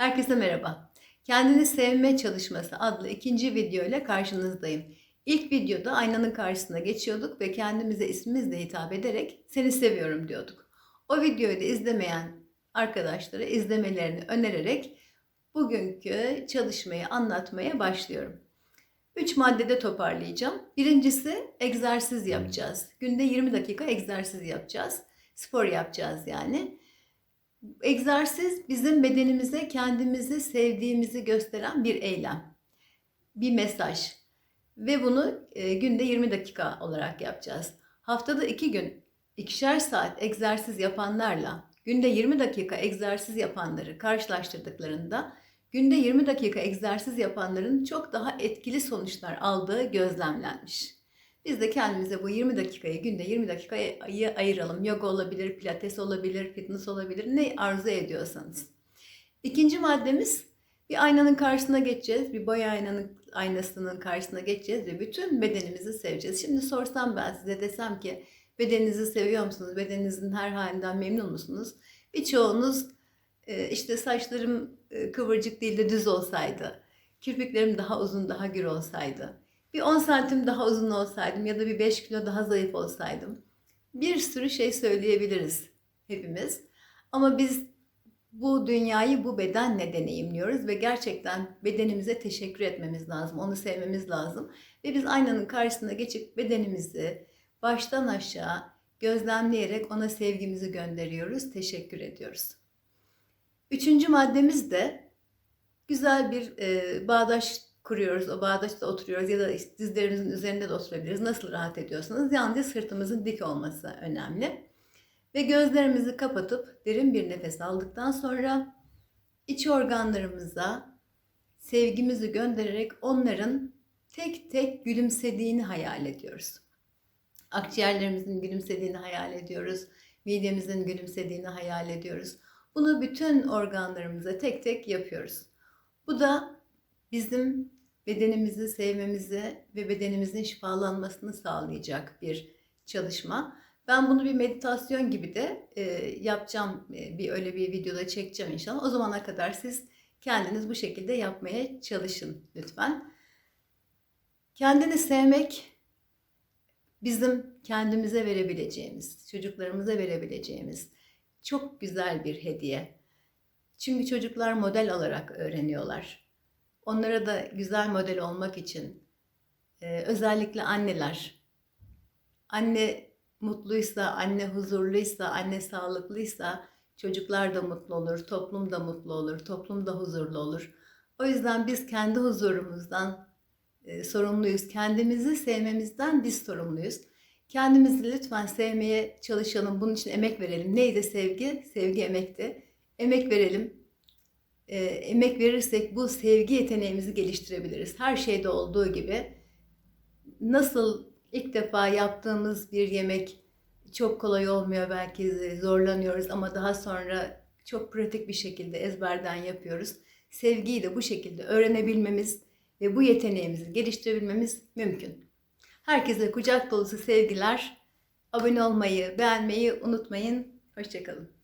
Herkese merhaba. Kendini sevme çalışması adlı ikinci video ile karşınızdayım. İlk videoda aynanın karşısına geçiyorduk ve kendimize ismimizle hitap ederek seni seviyorum diyorduk. O videoyu da izlemeyen arkadaşlara izlemelerini önererek bugünkü çalışmayı anlatmaya başlıyorum. Üç maddede toparlayacağım. Birincisi egzersiz yapacağız. Günde 20 dakika egzersiz yapacağız. Spor yapacağız yani. Egzersiz bizim bedenimize kendimizi sevdiğimizi gösteren bir eylem. Bir mesaj. Ve bunu e, günde 20 dakika olarak yapacağız. Haftada iki gün ikişer saat egzersiz yapanlarla günde 20 dakika egzersiz yapanları karşılaştırdıklarında günde 20 dakika egzersiz yapanların çok daha etkili sonuçlar aldığı gözlemlenmiş. Biz de kendimize bu 20 dakikayı günde 20 dakikayı ayıralım. Yoga olabilir, pilates olabilir, fitness olabilir. Ne arzu ediyorsanız. İkinci maddemiz bir aynanın karşısına geçeceğiz. Bir boy aynanın aynasının karşısına geçeceğiz ve bütün bedenimizi seveceğiz. Şimdi sorsam ben size desem ki bedeninizi seviyor musunuz? Bedeninizin her halinden memnun musunuz? Birçoğunuz işte saçlarım kıvırcık değil de düz olsaydı, kirpiklerim daha uzun, daha gür olsaydı, bir 10 santim daha uzun olsaydım ya da bir 5 kilo daha zayıf olsaydım. Bir sürü şey söyleyebiliriz hepimiz. Ama biz bu dünyayı bu bedenle deneyimliyoruz ve gerçekten bedenimize teşekkür etmemiz lazım. Onu sevmemiz lazım. Ve biz aynanın karşısına geçip bedenimizi baştan aşağı gözlemleyerek ona sevgimizi gönderiyoruz, teşekkür ediyoruz. Üçüncü maddemiz de güzel bir e, bağdaş kuruyoruz. O bağdaşta oturuyoruz ya da dizlerimizin üzerinde de oturabiliriz. Nasıl rahat ediyorsanız. Yalnızca sırtımızın dik olması önemli. Ve gözlerimizi kapatıp derin bir nefes aldıktan sonra iç organlarımıza sevgimizi göndererek onların tek tek gülümsediğini hayal ediyoruz. Akciğerlerimizin gülümsediğini hayal ediyoruz. Midemizin gülümsediğini hayal ediyoruz. Bunu bütün organlarımıza tek tek yapıyoruz. Bu da bizim bedenimizi sevmemizi ve bedenimizin şifalanmasını sağlayacak bir çalışma. Ben bunu bir meditasyon gibi de e, yapacağım. E, bir öyle bir videoda çekeceğim inşallah. O zamana kadar siz kendiniz bu şekilde yapmaya çalışın lütfen. Kendini sevmek bizim kendimize verebileceğimiz, çocuklarımıza verebileceğimiz çok güzel bir hediye. Çünkü çocuklar model alarak öğreniyorlar. Onlara da güzel model olmak için e, özellikle anneler, anne mutluysa, anne huzurluysa, anne sağlıklıysa çocuklar da mutlu olur, toplum da mutlu olur, toplum da huzurlu olur. O yüzden biz kendi huzurumuzdan e, sorumluyuz. Kendimizi sevmemizden biz sorumluyuz. Kendimizi lütfen sevmeye çalışalım. Bunun için emek verelim. Neydi sevgi? Sevgi emekti. Emek verelim e, emek verirsek bu sevgi yeteneğimizi geliştirebiliriz. Her şeyde olduğu gibi nasıl ilk defa yaptığımız bir yemek çok kolay olmuyor belki zorlanıyoruz ama daha sonra çok pratik bir şekilde ezberden yapıyoruz. Sevgiyi de bu şekilde öğrenebilmemiz ve bu yeteneğimizi geliştirebilmemiz mümkün. Herkese kucak dolusu sevgiler. Abone olmayı, beğenmeyi unutmayın. Hoşçakalın.